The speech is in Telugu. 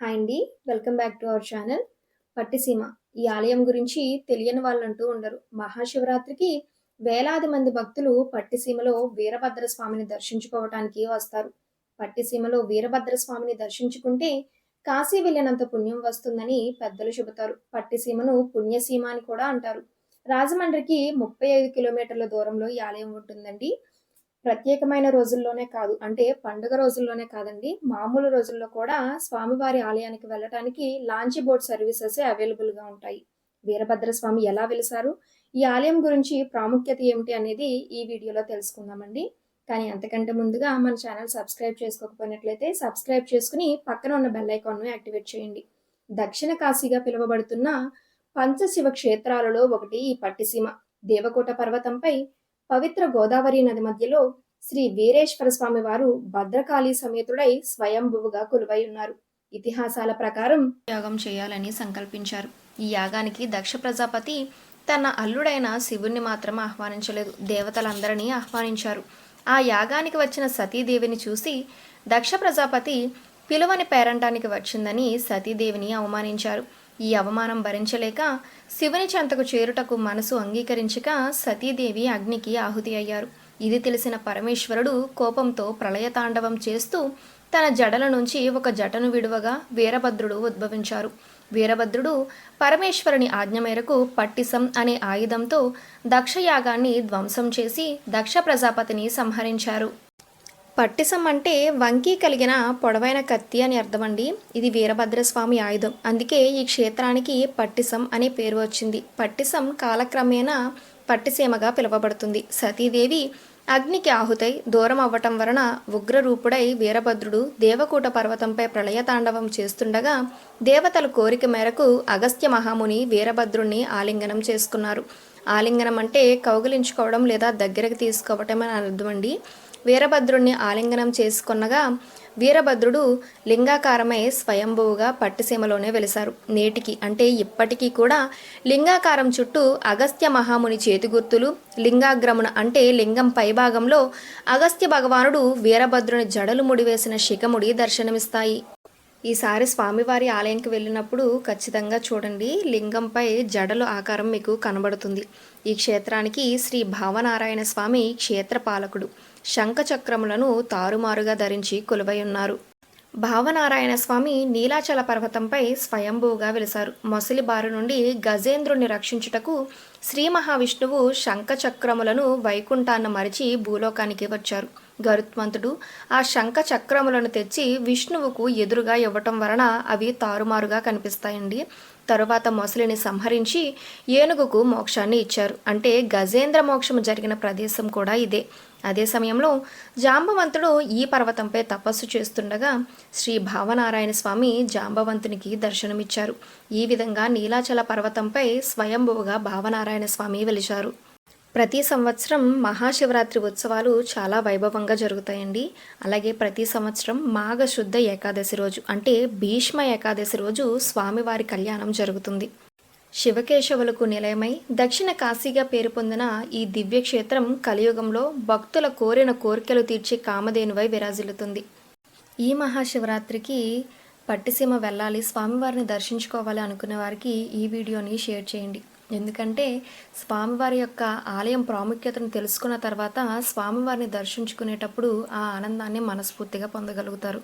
హాయ్ అండి. Welcome back to our channel. Pattiseema ఈ ఆలయం గురించి తెలియని వాళ్ళంటూ ఉండరు. మహాశివరాత్రికి వేలాది మంది భక్తులు పట్టిసీమలో వీరభద్ర స్వామిని దర్శించుకోవటానికి వస్తారు. పట్టిసీమలో వీరభద్ర స్వామిని దర్శించుకుంటే కాశీ వెళ్ళినంత పుణ్యం వస్తుందని పెద్దలు చెబుతారు. పట్టిసీమను పుణ్యసీమ అని కూడా అంటారు. రాజమండ్రికి ముప్పై ఐదు కిలోమీటర్ల దూరంలో ఈ ఆలయం ఉంటుందండి. ప్రత్యేకమైన రోజుల్లోనే కాదు అంటే పండుగ రోజుల్లోనే కాదండి మామూలు రోజుల్లో కూడా స్వామివారి ఆలయానికి వెళ్ళటానికి లాంచీ బోట్ సర్వీసెస్ అవైలబుల్గా ఉంటాయి. వీరభద్ర స్వామి ఎలా వెలిసారు? ఈ ఆలయం గురించి ప్రాముఖ్యత ఏమిటి అనేది ఈ వీడియోలో తెలుసుకుందామండి. కానీ అంతకంటే ముందుగా మన ఛానల్ సబ్స్క్రైబ్ చేసుకోకపోయినట్లయితే సబ్స్క్రైబ్ చేసుకుని పక్కన ఉన్న బెల్ ఐకాన్ను యాక్టివేట్ చేయండి. దక్షిణ కాశీగా పిలువబడుతున్న పంచశివ క్షేత్రాలలో ఒకటి ఈ పట్టిసీమ. దేవకోట పర్వతంపై పవిత్ర గోదావరి నది మధ్యలో శ్రీ వీరేశ్వర స్వామి వారు భద్రకాళి సమేతుడై స్వయంభువుగా కొలువై ఉన్నారు. ఇతిహాసాల ప్రకారం యాగం చేయాలని సంకల్పించారు. ఈ యాగానికి దక్ష ప్రజాపతి తన అల్లుడైన శివుణ్ణి మాత్రం ఆహ్వానించలేదు. దేవతలందరినీ ఆహ్వానించారు. ఆ యాగానికి వచ్చిన సతీదేవిని చూసి దక్ష ప్రజాపతి పిలువని పేరంటానికి వచ్చిందని సతీదేవిని అవమానించారు. ఈ అవమానం భరించలేక శివుని చెంతకు చేరుటకు మనసు అంగీకరించక సతీదేవి అగ్నికి ఆహుతి అయ్యారు. ఇది తెలిసిన పరమేశ్వరుడు కోపంతో ప్రళయతాండవం చేస్తూ తన జడల నుంచి ఒక జటను విడువగా వీరభద్రుడు ఉద్భవించారు. వీరభద్రుడు పరమేశ్వరుని ఆజ్ఞ మేరకు పట్టిసం అనే ఆయుధంతో దక్షయాగాన్ని ధ్వంసం చేసి దక్ష ప్రజాపతిని సంహరించారు. పట్టిసం అంటే వంకీ కలిగిన పొడవైన కత్తి అని అర్థమండి. ఇది వీరభద్రస్వామి ఆయుధం. అందుకే ఈ క్షేత్రానికి పట్టిసం అనే పేరు వచ్చింది. పట్టిసం కాలక్రమేణా పట్టిసీమగా పిలువబడుతుంది. సతీదేవి అగ్నికి ఆహుతై దూరం అవ్వటం వలన ఉగ్రరూపుడై వీరభద్రుడు దేవకూట పర్వతంపై ప్రళయతాండవం చేస్తుండగా దేవతల కోరిక మేరకు అగస్త్య మహాముని వీరభద్రుణ్ణి ఆలింగనం చేసుకున్నారు. ఆలింగనం అంటే కౌగిలించుకోవడం లేదా దగ్గరకు తీసుకోవటం అని అర్థమండి. వీరభద్రుణ్ణి ఆలింగనం చేసుకున్నగా వీరభద్రుడు లింగాకారమై స్వయంభువుగా పట్టిసీమలోనే వెలిశారు. నేటికి అంటే ఇప్పటికీ కూడా లింగాకారం చుట్టూ అగస్త్య మహాముని చేతి గుర్తులు లింగాగ్రమున అంటే లింగం పైభాగంలో అగస్త్య భగవానుడు వీరభద్రుని జడలు ముడివేసిన శిఖముడి దర్శనమిస్తాయి. ఈసారి స్వామివారి ఆలయంకి వెళ్ళినప్పుడు ఖచ్చితంగా చూడండి. లింగంపై జడలు ఆకారం మీకు కనబడుతుంది. ఈ క్షేత్రానికి శ్రీ భావనారాయణ స్వామి క్షేత్రపాలకుడు శంఖచక్రములను తారుమారుగా ధరించి కొలువై ఉన్నారు. భావనారాయణ స్వామి నీలాచల పర్వతంపై స్వయంభూగా వెలిశారు. మొసలి బారు నుండి గజేంద్రుణ్ణి రక్షించుటకు శ్రీ మహావిష్ణువు శంఖచక్రములను వైకుంఠాన్న మరిచి భూలోకానికి వచ్చారు. గరుత్మంతుడు ఆ శంఖ చక్రములను తెచ్చి విష్ణువుకు ఎదురుగా ఇవ్వటం వలన అవి తారుమారుగా కనిపిస్తాయండి. తరువాత మొసలిని సంహరించి ఏనుగుకు మోక్షాన్ని ఇచ్చారు. అంటే గజేంద్ర మోక్షం జరిగిన ప్రదేశం కూడా ఇదే. అదే సమయంలో జాంబవంతుడు ఈ పర్వతంపై తపస్సు చేస్తుండగా శ్రీ భావనారాయణ స్వామి జాంబవంతునికి దర్శనమిచ్చారు. ఈ విధంగా నీలాచల పర్వతంపై స్వయంభువుగా భావనారాయణ స్వామి వెలిచారు ప్రతి సంవత్సరం మహాశివరాత్రి ఉత్సవాలు చాలా వైభవంగా జరుగుతాయండి. అలాగే ప్రతి సంవత్సరం మాఘశుద్ధ ఏకాదశి రోజు అంటే భీష్మ ఏకాదశి రోజు స్వామివారి కళ్యాణం జరుగుతుంది. శివకేశవులకు నిలయమై దక్షిణ కాశీగా పేరు పొందిన ఈ దివ్యక్షేత్రం కలియుగంలో భక్తుల కోరిన కోరికలు తీర్చే కామధేనువై విరాజిల్లుతుంది. ఈ మహాశివరాత్రికి పట్టిసీమ వెళ్ళాలి స్వామివారిని దర్శించుకోవాలి అనుకునే వారికి ఈ వీడియోని షేర్ చేయండి. ఎందుకంటే స్వామివారి యొక్క ఆలయం ప్రాముఖ్యతను తెలుసుకున్న తర్వాత స్వామివారిని దర్శించుకునేటప్పుడు ఆ ఆనందాన్ని మనస్ఫూర్తిగా పొందగలుగుతారు.